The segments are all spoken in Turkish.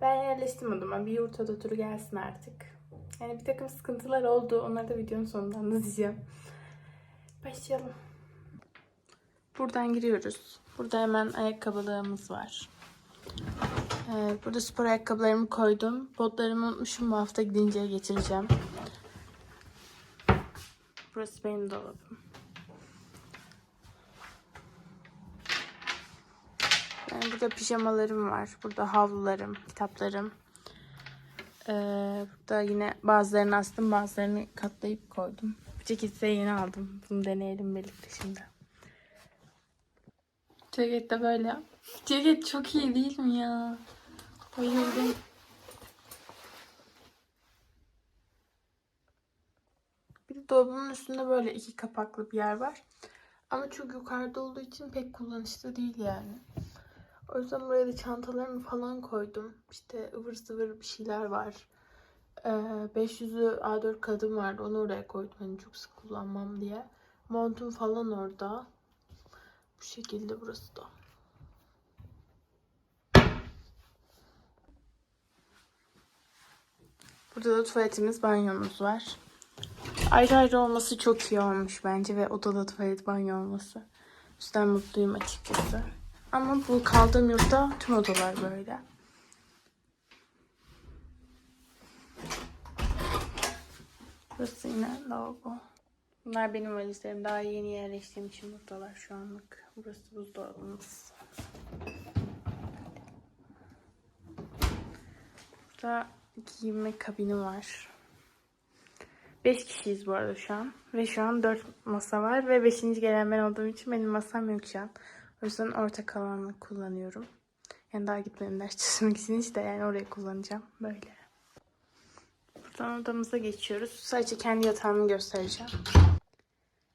Ben yerleştim odama. Bir yurt oda turu gelsin artık. Yani bir takım sıkıntılar oldu. Onları da videonun sonunda anlatacağım. Başlayalım. Buradan giriyoruz. Burada hemen ayakkabılığımız var. Ee, burada spor ayakkabılarımı koydum. Botlarımı unutmuşum. Bu hafta gidince getireceğim. Burası benim dolabım. Yani burada pijamalarım var. Burada havlularım, kitaplarım. Ee, burada yine bazılarını astım, bazılarını katlayıp koydum. Bu ceketi de yeni aldım. Bunu deneyelim birlikte şimdi. Ceket de böyle. Ceket çok iyi değil mi ya? Bayıldım. Bir dolabımın üstünde böyle iki kapaklı bir yer var. Ama çok yukarıda olduğu için pek kullanışlı değil yani. O yüzden buraya da çantalarımı falan koydum. İşte ıvır zıvır bir şeyler var. Ee, 500'lü A4 kağıdım vardı. Onu oraya koydum. Hani çok sık kullanmam diye. Montum falan orada. Bu şekilde burası da. Burada da tuvaletimiz, banyomuz var. Ayrı ayrı olması çok iyi olmuş bence ve odada tuvalet banyo olması. O mutluyum açıkçası. Ama bu kaldığım yurtta tüm odalar böyle. Burası yine lavabo. Bunlar benim valizlerim. Daha yeni yerleştiğim için buradalar şu anlık. Burası buzdolabımız. Burada giyinme kabini var. 5 kişiyiz bu arada şu an. Ve şu an 4 masa var. Ve 5. gelen ben olduğum için benim masam yok şu an. O yüzden ortak alanı kullanıyorum. Yani daha gitmedim ders çalışmak için işte yani orayı kullanacağım. Böyle. Buradan odamıza geçiyoruz. Sadece kendi yatağımı göstereceğim.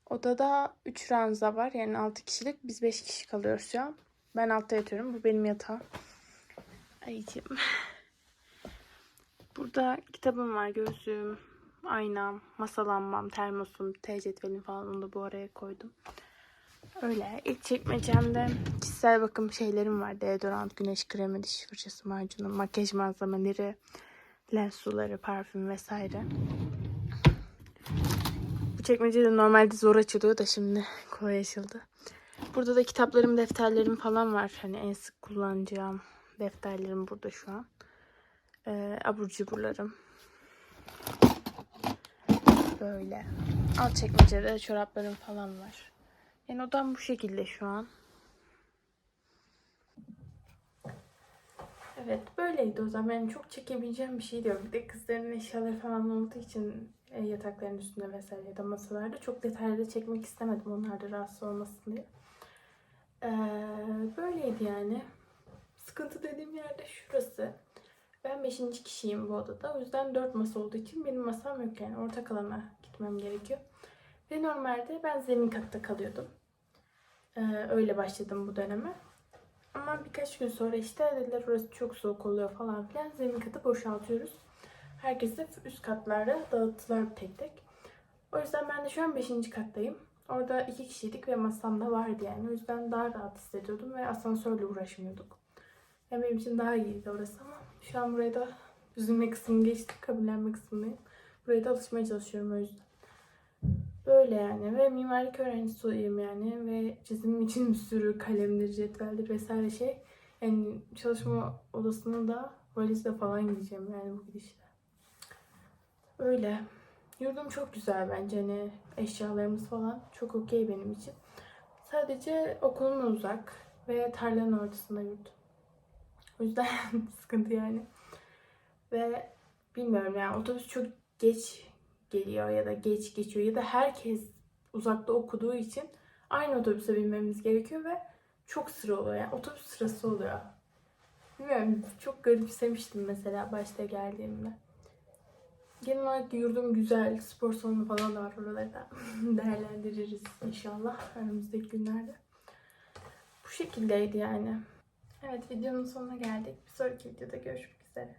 Odada 3 ranza var. Yani 6 kişilik. Biz 5 kişi kalıyoruz şu an. Ben altta yatıyorum. Bu benim yatağım. Ayıcım. Burada kitabım var. Gözlüğüm, aynam, masa lambam, termosum, T cetvelim falan onu da bu araya koydum. Öyle. İlk çekmecemde kişisel bakım şeylerim var. Deodorant, güneş kremi, diş fırçası, macunu, makyaj malzemeleri, lens suları, parfüm vesaire. Bu çekmece de normalde zor açılıyor da şimdi kolay açıldı. Burada da kitaplarım, defterlerim falan var. Hani en sık kullanacağım defterlerim burada şu an. Ee, abur cuburlarım. Böyle. Alt çekmecede çoraplarım falan var. Yani odam bu şekilde şu an. Evet böyleydi o zaman. Yani çok çekebileceğim bir şey yok. Bir de kızların eşyaları falan olduğu için e, yatakların üstünde vesaire ya da masalarda çok detaylı çekmek istemedim. Onlar da rahatsız olmasın diye. Ee, böyleydi yani. Sıkıntı dediğim yerde şurası. Ben 5. kişiyim bu odada. O yüzden 4 masa olduğu için benim masam yok yani. Ortak alana gitmem gerekiyor. Ve normalde ben zemin katta kalıyordum. Ee, öyle başladım bu döneme. Ama birkaç gün sonra işte dediler orası çok soğuk oluyor falan filan. Zemin katı boşaltıyoruz. Herkesi üst katlarda dağıttılar tek tek. O yüzden ben de şu an 5. kattayım. Orada iki kişiydik ve masam da vardı yani. O yüzden daha rahat hissediyordum ve asansörle uğraşmıyorduk. Yani benim için daha iyiydi orası ama şu an buraya da üzülme kısmını geçtik. Kabullenme kısmındayım. Buraya da alışmaya çalışıyorum o yüzden. Böyle yani ve mimarlık öğrencisiyim yani ve çizimim için bir sürü kalemdir, cetveldir vesaire şey. Yani çalışma odasına da valizle falan gideceğim yani bu gidişle. Öyle. Yurdum çok güzel bence hani eşyalarımız falan çok okey benim için. Sadece okulum uzak ve tarlanın ortasında yurt. O yüzden sıkıntı yani. Ve bilmiyorum yani otobüs çok geç geliyor ya da geç geçiyor ya da herkes uzakta okuduğu için aynı otobüse binmemiz gerekiyor ve çok sıra oluyor yani otobüs sırası oluyor. Bilmiyorum çok garipsemiştim mesela başta geldiğimde. Genel olarak yurdum güzel, spor salonu falan da var oralarda. Değerlendiririz inşallah önümüzdeki günlerde. Bu şekildeydi yani. Evet videonun sonuna geldik. Bir sonraki videoda görüşmek üzere.